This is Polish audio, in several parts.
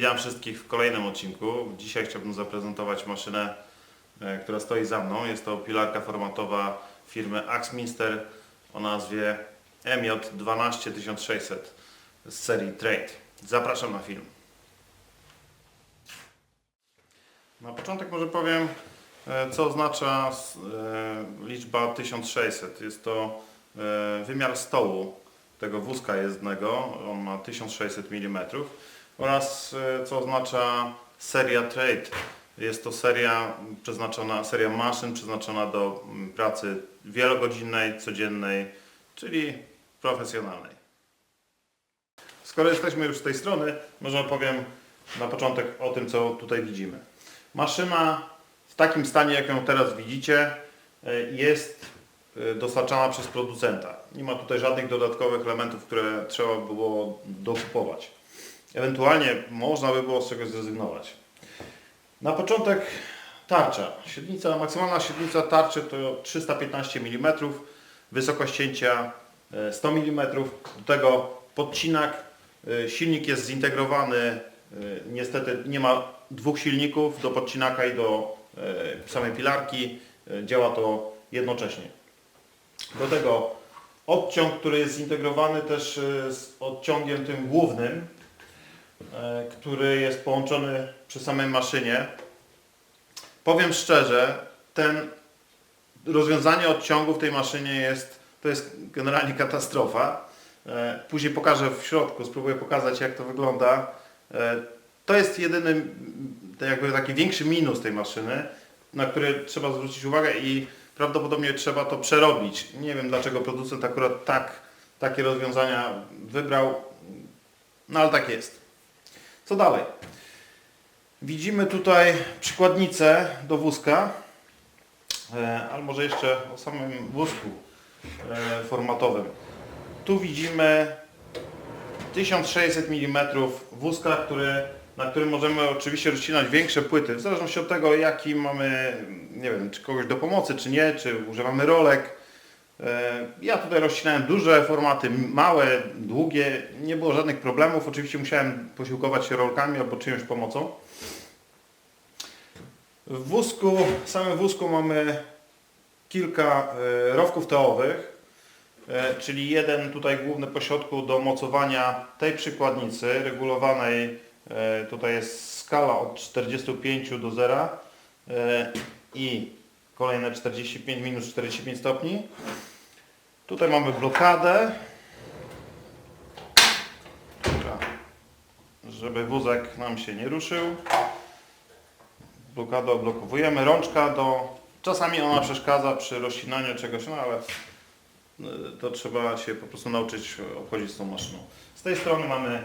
Witam wszystkich w kolejnym odcinku. Dzisiaj chciałbym zaprezentować maszynę, e, która stoi za mną. Jest to pilarka formatowa firmy Axminster o nazwie MJ12600 z serii Trade. Zapraszam na film. Na początek może powiem, e, co oznacza e, liczba 1600. Jest to wymiar stołu tego wózka jezdnego. On ma 1600 mm. Oraz e, co oznacza seria Trade. Jest to seria przeznaczona, seria maszyn przeznaczona do mm, pracy wielogodzinnej, codziennej, czyli profesjonalnej. Skoro jesteśmy już z tej strony, może opowiem na początek o tym, co tutaj widzimy. Maszyna w takim stanie, jak ją teraz widzicie, e, jest e, dostarczana przez producenta. Nie ma tutaj żadnych dodatkowych elementów, które trzeba było dokupować. Ewentualnie można by było z czegoś zrezygnować. Na początek tarcza. Średnica, maksymalna średnica tarczy to 315 mm, wysokość cięcia e, 100 mm. Do tego podcinak, e, silnik jest zintegrowany, e, niestety nie ma dwóch silników do podcinaka i do e, samej pilarki. E, Działa to jednocześnie. Do tego odciąg, który jest zintegrowany też e, z odciągiem tym głównym, e, który jest połączony przy samej maszynie. Powiem szczerze, ten rozwiązanie odciągu w tej maszynie jest, to jest generalnie katastrofa. E, Później pokażę w środku, spróbuję pokazać jak to wygląda. E, To jest jedyny jakby taki większy minus tej maszyny, na który trzeba zwrócić uwagę i prawdopodobnie trzeba to przerobić. Nie wiem dlaczego producent akurat tak, takie rozwiązania wybrał, no ale tak jest. Co dalej? Widzimy tutaj przykładnicę do wózka, e, ale może jeszcze o samym wózku e, formatowym. Tu widzimy 1600 mm wózka, który, na którym możemy oczywiście rozcinać większe płyty, w zależności od tego jaki mamy, nie wiem, czy kogoś do pomocy, czy nie, czy używamy rolek. E, Ja tutaj rozcinałem duże formaty, małe, długie, nie było żadnych problemów. Oczywiście musiałem posiłkować się rolkami albo czyjąś pomocą. W wózku, w samym wózku mamy kilka e, rowków teowych, e, czyli jeden tutaj główny po środku do mocowania tej przykładnicy regulowanej. Tutaj jest skala od 45 do 0 e, i kolejne 45 minus 45 stopni. Tutaj mamy blokadę, żeby wózek nam się nie ruszył. Blokadę odblokowujemy. Rączka do... Czasami ona przeszkadza przy rozcinaniu czegoś, no ale y, to trzeba się po prostu nauczyć obchodzić z tą maszyną. Z tej strony mamy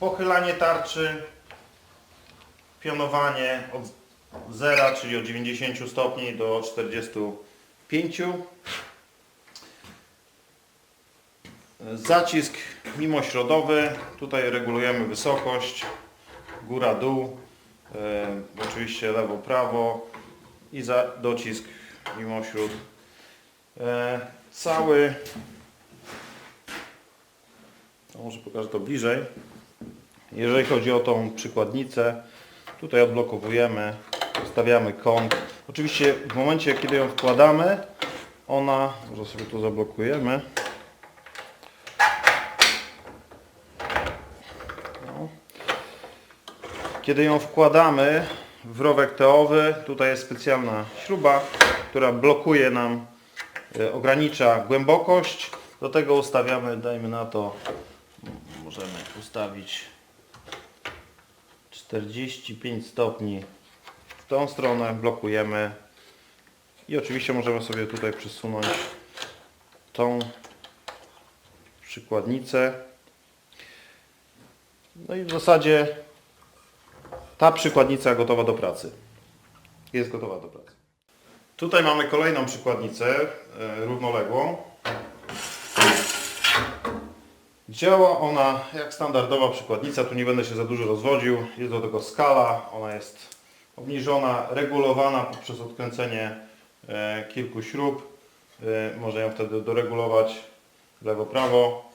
pochylanie tarczy, pionowanie od zera, czyli od 90 stopni do 45. Zacisk mimośrodowy. Tutaj regulujemy wysokość, góra, dół. E, oczywiście lewo, prawo i za, docisk mimośród. E, cały, to może pokażę to bliżej. Jeżeli chodzi o tą przykładnicę, tutaj odblokowujemy, ustawiamy kąt. Oczywiście w momencie, kiedy ją wkładamy, ona, może sobie tu zablokujemy. No. Kiedy ją wkładamy w rowek teowy, tutaj jest specjalna śruba, która blokuje nam, e, ogranicza głębokość. Do tego ustawiamy, dajmy na to, możemy ustawić 45 stopni tą stronę, blokujemy i oczywiście możemy sobie tutaj przesunąć tą przykładnicę. No i w zasadzie ta przykładnica gotowa do pracy. Jest gotowa do pracy. Tutaj mamy kolejną przykładnicę e, równoległą. Działa ona jak standardowa przykładnica, tu nie będę się za dużo rozwodził. Jest do tego skala, ona jest obniżona, regulowana poprzez odkręcenie e, kilku śrub. E, Można ją wtedy doregulować lewo-prawo.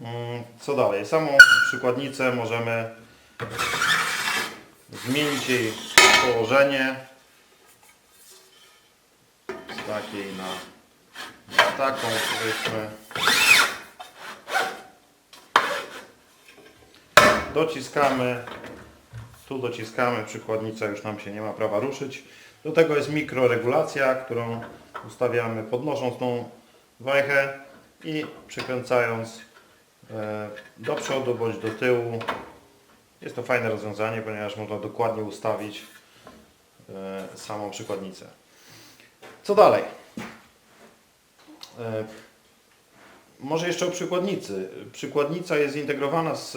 Mm, Co dalej? Samą przykładnicę możemy zmienić jej położenie z takiej na, na taką powiedzmy. Dociskamy, tu dociskamy, przykładnica już nam się nie ma prawa ruszyć. Do tego jest mikroregulacja, którą ustawiamy podnosząc tą wajchę i przekręcając e, do przodu bądź do tyłu. Jest to fajne rozwiązanie, ponieważ można dokładnie ustawić e, samą przykładnicę. Co dalej? E, Może jeszcze o przykładnicy. Przykładnica jest zintegrowana z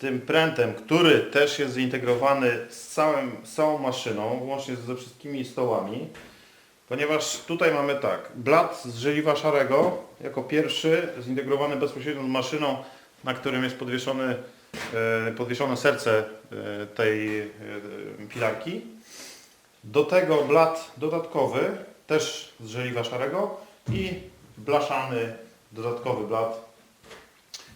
tym prętem, który też jest zintegrowany z, całym, z całą maszyną, łącznie ze wszystkimi stołami. Ponieważ tutaj mamy tak, blat z żeliwa szarego jako pierwszy, zintegrowany bezpośrednio z maszyną, na którym jest podwieszony, e, podwieszone serce e, tej e, pilarki. Do tego blat dodatkowy, też z żeliwa szarego i blaszany dodatkowy blat.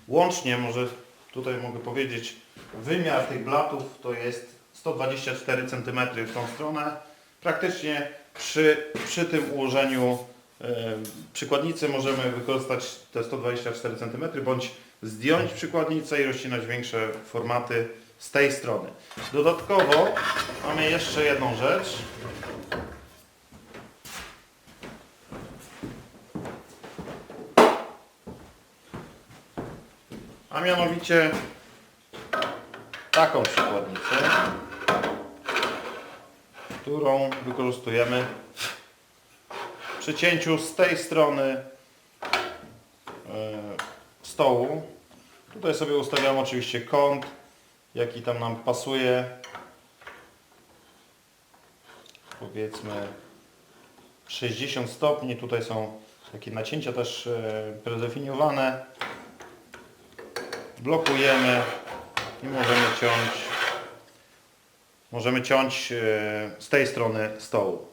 Łącznie, może tutaj mogę powiedzieć, wymiar tych blatów to jest 124 cm w tą stronę. Praktycznie przy, przy tym ułożeniu e, przykładnicy możemy wykorzystać te 124 cm bądź zdjąć przykładnicę i rozcinać większe formaty z tej strony. Dodatkowo mamy jeszcze jedną rzecz. A mianowicie taką przykładnicę, którą wykorzystujemy przy cięciu z tej strony e, stołu. Tutaj sobie ustawiam oczywiście kąt, jaki tam nam pasuje. Powiedzmy 60 stopni. Tutaj są takie nacięcia też e, predefiniowane. Blokujemy i możemy ciąć możemy ciąć e, z tej strony stołu.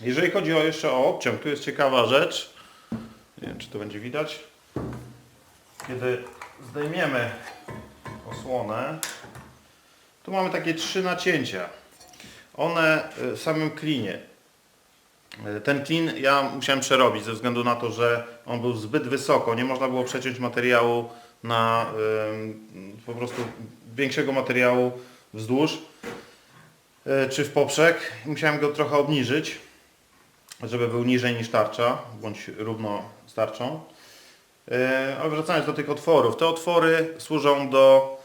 Jeżeli chodzi o jeszcze o obciąg, tu jest ciekawa rzecz. Nie wiem, czy to będzie widać. Kiedy zdejmiemy osłonę, tu mamy takie trzy nacięcia. One w samym klinie. E, Ten klin ja musiałem przerobić ze względu na to, że on był zbyt wysoko. Nie można było przeciąć materiału na po prostu większego materiału wzdłuż e, czy w poprzek. Musiałem go trochę obniżyć, żeby był niżej niż tarcza, bądź równo z tarczą. E, Ale wracając do tych otworów. Te otwory służą do,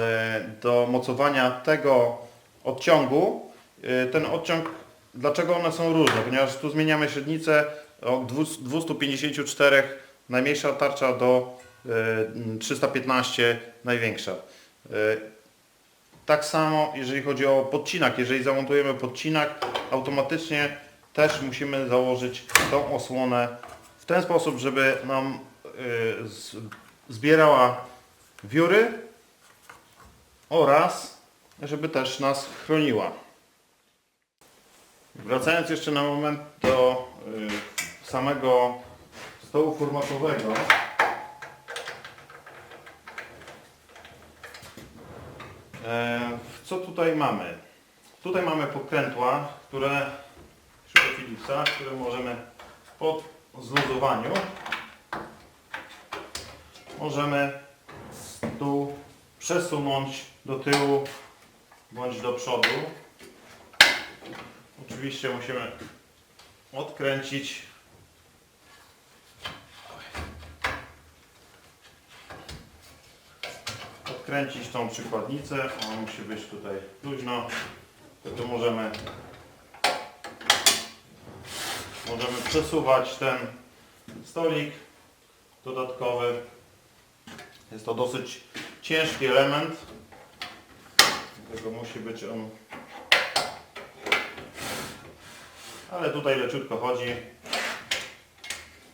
e, do mocowania tego odciągu. Ten odciąg, dlaczego one są różne? Ponieważ tu zmieniamy średnicę od 254 najmniejsza tarcza do 315 największa. E, Tak samo jeżeli chodzi o podcinak. Jeżeli zamontujemy podcinak, automatycznie też musimy założyć tą osłonę w ten sposób, żeby nam z- zbierała wióry oraz żeby też nas chroniła. Wracając jeszcze na moment do samego stołu formatowego. Co tutaj mamy? Tutaj mamy pokrętła, które Philipsa, które możemy po zluzowaniu możemy tu przesunąć do tyłu bądź do przodu. Oczywiście musimy odkręcić odkręcić tą przykładnicę. Ona musi być tutaj luźno. Wtedy możemy możemy przesuwać ten stolik dodatkowy. Jest to dosyć ciężki element. Dlatego musi być on ale tutaj leciutko chodzi.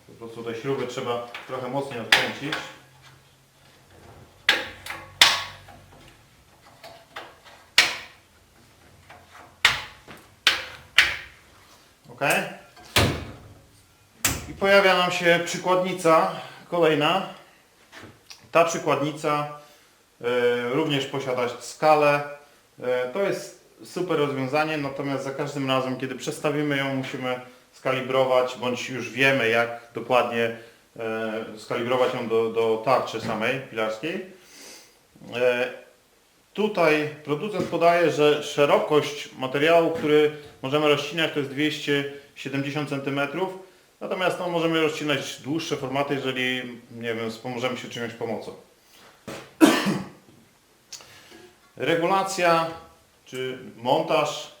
Po prostu te śruby trzeba trochę mocniej odkręcić. Ok. I pojawia nam się przykładnica, kolejna. Ta przykładnica e, również posiada skalę. E, to jest super rozwiązanie, natomiast za każdym razem, kiedy przestawimy ją, musimy skalibrować, bądź już wiemy, jak dokładnie e, skalibrować ją do, do tarczy samej pilarskiej. Tutaj producent podaje, że szerokość materiału, który możemy rozcinać to jest 270 cm. Natomiast no, możemy rozcinać dłuższe formaty, jeżeli nie wiem, wspomożemy się czyjąś pomocą. Regulacja czy montaż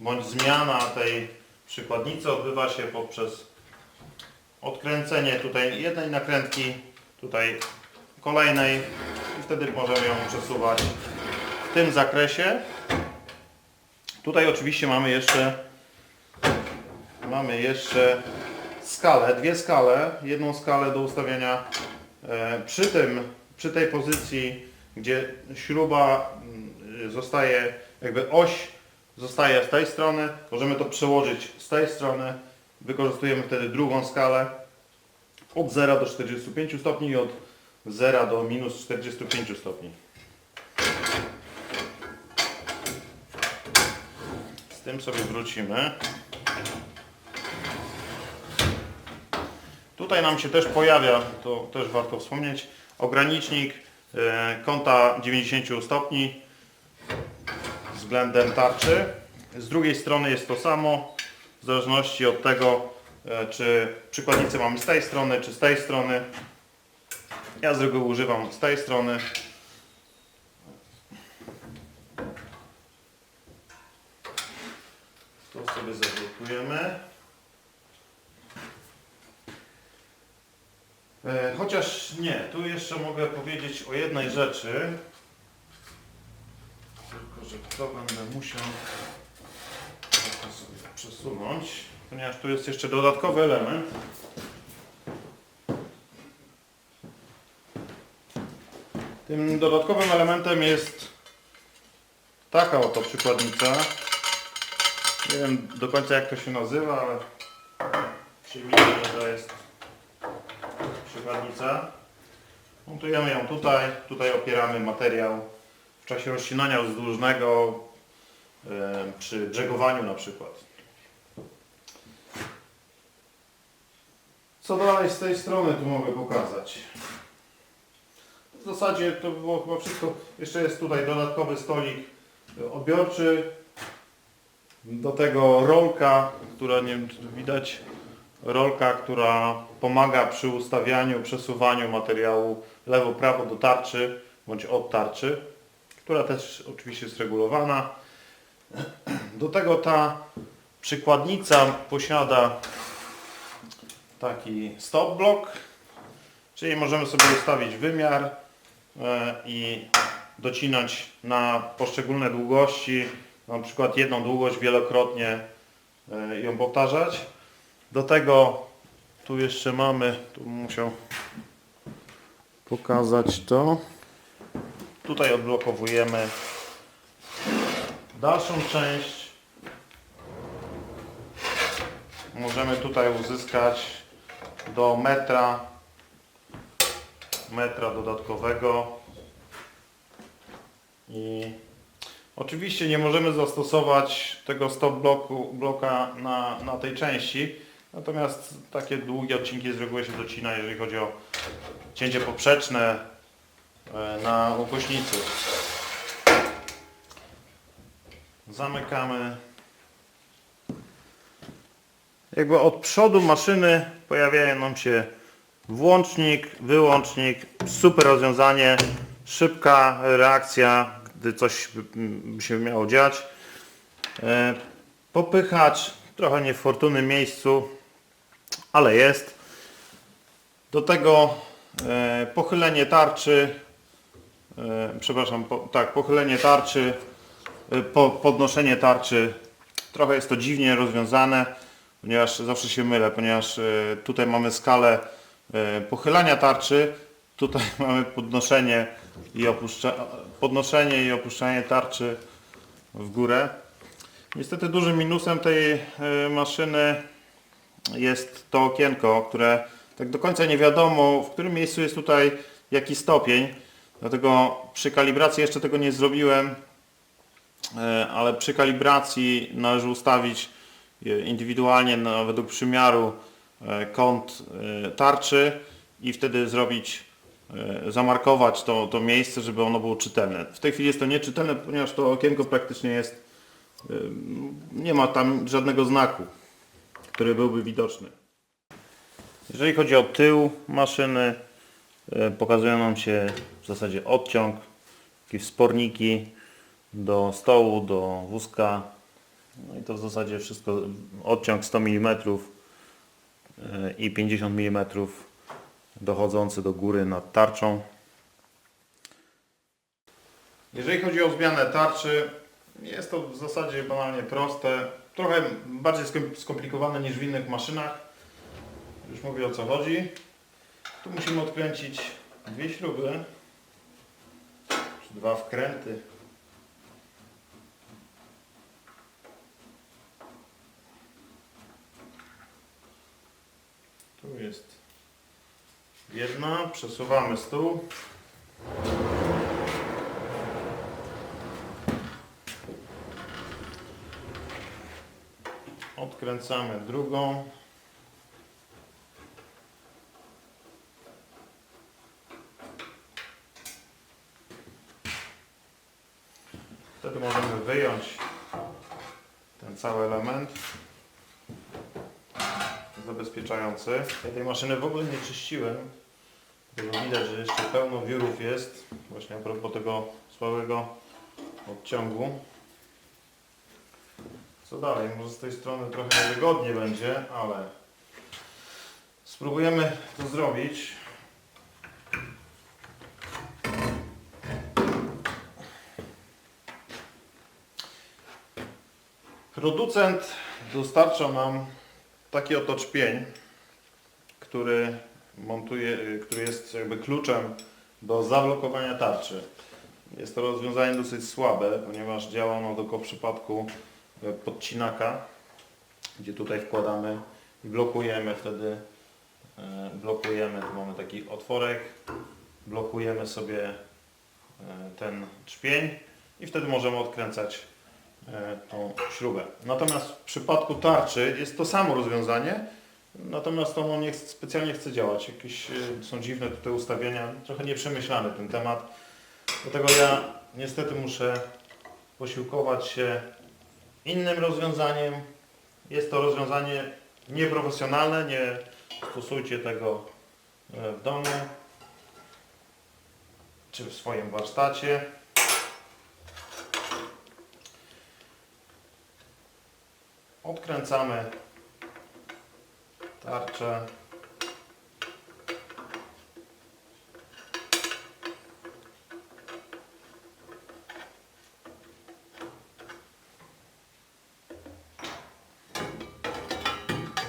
bądź zmiana tej przykładnicy odbywa się poprzez odkręcenie tutaj jednej nakrętki, tutaj kolejnej i wtedy możemy ją przesuwać tym zakresie. Tutaj oczywiście mamy jeszcze mamy jeszcze skalę, dwie skale, jedną skalę do ustawiania e, przy tym, przy tej pozycji, gdzie śruba mm, zostaje, jakby oś zostaje z tej strony, możemy to przełożyć z tej strony, wykorzystujemy wtedy drugą skalę od 0 do 45 stopni i od 0 do minus 45 stopni. Tym sobie wrócimy. Tutaj nam się też pojawia, to też warto wspomnieć, ogranicznik e, kąta 90 stopni względem tarczy. Z drugiej strony jest to samo, w zależności od tego, e, czy przykładnicę mamy z tej strony, czy z tej strony. Ja z reguły używam z tej strony. To sobie zablokujemy. E, Chociaż nie, tu jeszcze mogę powiedzieć o jednej rzeczy. Tylko, że to będę musiał sobie przesunąć, ponieważ tu jest jeszcze dodatkowy element. Tym dodatkowym elementem jest taka oto przykładnica. Nie wiem do końca jak to się nazywa, ale przyjmijmy, że to jest przykładnica. Montujemy ją tutaj, tutaj opieramy materiał w czasie rozcinania wzdłużnego przy brzegowaniu na przykład. Co dalej z tej strony tu mogę pokazać? W zasadzie to by było chyba wszystko. Jeszcze jest tutaj dodatkowy stolik odbiorczy. Do tego rolka, która nie wiem czy widać, rolka, która pomaga przy ustawianiu, przesuwaniu materiału lewo-prawo do tarczy bądź od tarczy, która też oczywiście jest regulowana. Do tego ta przykładnica posiada taki stop block, czyli możemy sobie ustawić wymiar e, i docinać na poszczególne długości, na przykład jedną długość wielokrotnie e, ją powtarzać. Do tego tu jeszcze mamy, tu musiał pokazać to. Tutaj odblokowujemy dalszą część. Możemy tutaj uzyskać do metra metra dodatkowego i oczywiście nie możemy zastosować tego stop bloku, bloka na, na tej części natomiast takie długie odcinki z reguły się docina jeżeli chodzi o cięcie poprzeczne e, na ukośnicy zamykamy. Jakby od przodu maszyny pojawiają nam się włącznik, wyłącznik, super rozwiązanie, szybka reakcja, gdy coś by się miało dziać. E, Popychacz, trochę nie w fortunnym miejscu, ale jest. Do tego e, pochylenie tarczy, e, przepraszam, po, tak, pochylenie tarczy, po, podnoszenie tarczy. Trochę jest to dziwnie rozwiązane, ponieważ zawsze się mylę, ponieważ tutaj mamy skalę pochylania tarczy, tutaj mamy podnoszenie i, podnoszenie i opuszczanie tarczy w górę. Niestety dużym minusem tej e, maszyny jest to okienko, które tak do końca nie wiadomo, w którym miejscu jest tutaj jaki stopień. Dlatego przy kalibracji jeszcze tego nie zrobiłem, e, ale przy kalibracji należy ustawić e, indywidualnie na, według przymiaru kąt tarczy i wtedy zrobić, zamarkować to, to miejsce, żeby ono było czytelne. W tej chwili jest to nieczytelne, ponieważ to okienko praktycznie jest, e, nie ma tam żadnego znaku, który byłby widoczny. Jeżeli chodzi o tył maszyny, e, pokazują nam się w zasadzie odciąg, jakieś wsporniki do stołu, do wózka. No i to w zasadzie wszystko, odciąg 100 mm e, i 50 mm dochodzący do góry nad tarczą. Jeżeli chodzi o zmianę tarczy, jest to w zasadzie banalnie proste. Trochę bardziej skom- skomplikowane niż w innych maszynach. Już mówię o co chodzi. Tu musimy odkręcić dwie śruby, czy dwa wkręty. Tu jest jedna, przesuwamy stół. Odkręcamy drugą. Wtedy możemy wyjąć ten cały element zabezpieczający. Ja tej maszyny w ogóle nie czyściłem. Widać, że jeszcze pełno wiórów jest. Właśnie a propos tego słabego odciągu. Co dalej? Może z tej strony trochę niewygodnie będzie, ale spróbujemy to zrobić. Producent dostarcza nam taki oto czpień, który montuje, y, który jest jakby kluczem do zablokowania tarczy. Jest to rozwiązanie dosyć słabe, ponieważ działa ono tylko w przypadku e, podcinaka, gdzie tutaj wkładamy i blokujemy wtedy e, blokujemy, tu mamy taki otworek, blokujemy sobie ten czpień i wtedy możemy odkręcać tą śrubę. Natomiast w przypadku tarczy jest to samo rozwiązanie, natomiast ono nie chce, specjalnie chce działać. Jakieś e, są dziwne tutaj ustawienia, trochę nieprzemyślany ten temat. Dlatego ja niestety muszę posiłkować się innym rozwiązaniem. Jest to rozwiązanie nieprofesjonalne, nie stosujcie tego e, w domu czy w swoim warsztacie. Odkręcamy tarczę.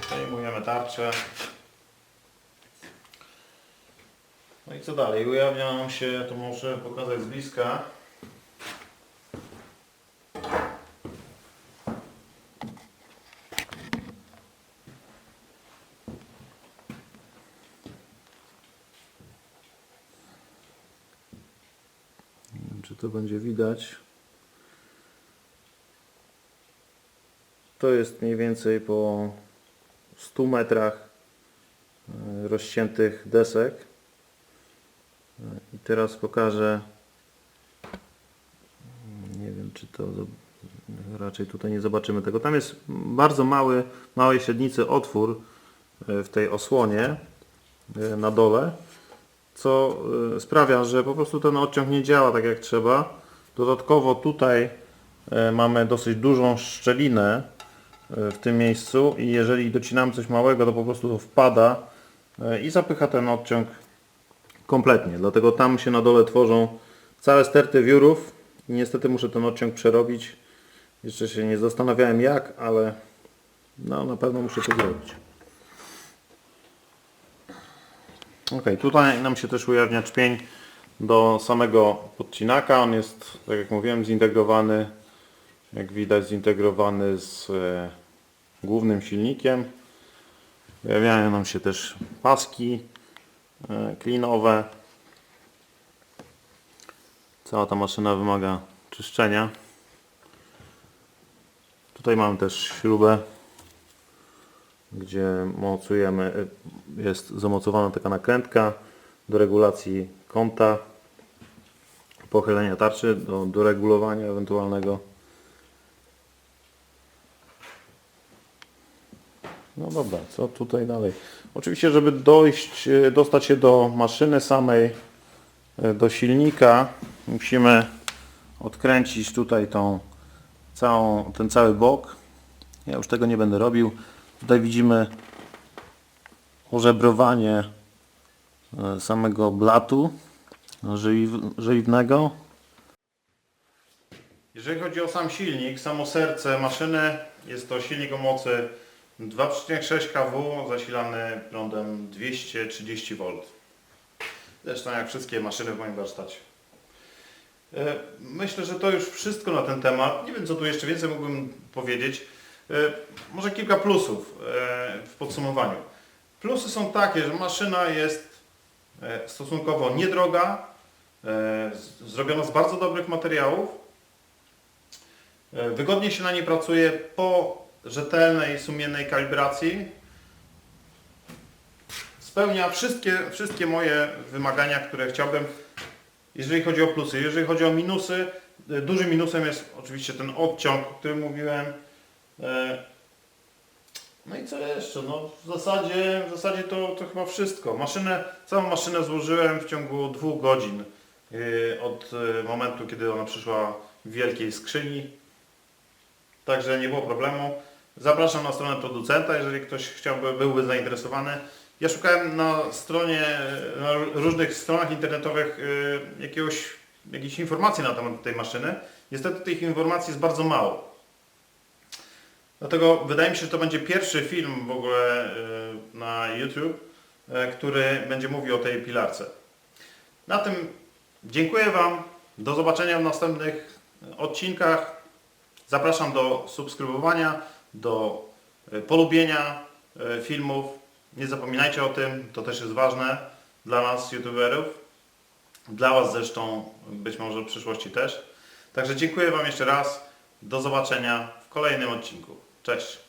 Zdejmujemy tarczę. No i co dalej? Ujawnia nam się, to muszę pokazać z bliska. Czy to będzie widać. To jest mniej więcej po 100 metrach e, rozciętych desek. E, I teraz pokażę. Nie wiem, czy to raczej tutaj nie zobaczymy tego. Tam jest bardzo mały, małej średnicy otwór e, w tej osłonie na dole, co e, sprawia, że po prostu ten odciąg nie działa tak jak trzeba. Dodatkowo tutaj e, mamy dosyć dużą szczelinę e, w tym miejscu i jeżeli docinamy coś małego, to po prostu to wpada i zapycha ten odciąg kompletnie. Dlatego tam się na dole tworzą całe sterty wiórów i niestety muszę ten odciąg przerobić. Jeszcze się nie zastanawiałem jak, ale no, na pewno muszę to zrobić. Ok, tutaj nam się też ujawnia czpień do samego podcinaka. On jest, tak jak mówiłem, zintegrowany, jak widać, zintegrowany z e, głównym silnikiem. Pojawiają nam się też paski e, klinowe. Cała ta maszyna wymaga czyszczenia. Tutaj mamy też śrubę, gdzie mocujemy, y, jest zamocowana taka nakrętka do regulacji kąta, pochylenia tarczy, do, do regulowania ewentualnego. No dobra, co tutaj dalej? Oczywiście, żeby dojść, y, dostać się do maszyny samej, y, do silnika, musimy odkręcić tutaj tą całą, ten cały bok. Ja już tego nie będę robił. Tutaj widzimy ożebrowanie e, samego blatu żeliw, żeliwnego. Jeżeli chodzi o sam silnik, samo serce maszyny, jest to silnik o mocy 2,6 kW zasilany prądem 230 V. Zresztą jak wszystkie maszyny w moim warsztacie. E, Myślę, że to już wszystko na ten temat. Nie wiem, co tu jeszcze więcej mógłbym powiedzieć. E, Może kilka plusów e, w podsumowaniu. Plusy są takie, że maszyna jest e, stosunkowo niedroga, zrobiona z bardzo dobrych materiałów. Wygodnie się na niej pracuje po rzetelnej, sumiennej kalibracji. Spełnia wszystkie, wszystkie moje wymagania, które chciałbym jeżeli chodzi o plusy. Jeżeli chodzi o minusy, dużym minusem jest oczywiście ten odciąg, o którym mówiłem. E, No i co jeszcze? No w zasadzie, w zasadzie to, to chyba wszystko. Maszynę, całą maszynę złożyłem w ciągu dwóch godzin y, od y, momentu, kiedy ona przyszła w wielkiej skrzyni. Także nie było problemu. Zapraszam na stronę producenta, jeżeli ktoś chciałby, byłby zainteresowany. Ja szukałem na stronie, na różnych stronach internetowych y, jakiegoś, jakiejś informacji na temat tej maszyny. Niestety tych informacji jest bardzo mało. Dlatego wydaje mi się, że to będzie pierwszy film w ogóle y, na YouTube, y, który będzie mówił o tej pilarce. Na tym dziękuję Wam. Do zobaczenia w następnych odcinkach. Zapraszam do subskrybowania, do y, polubienia filmów. Nie zapominajcie o tym, to też jest ważne dla nas, youtuberów. Dla Was zresztą, być może w przyszłości też. Także dziękuję Wam jeszcze raz. Do zobaczenia w kolejnym odcinku. Cześć!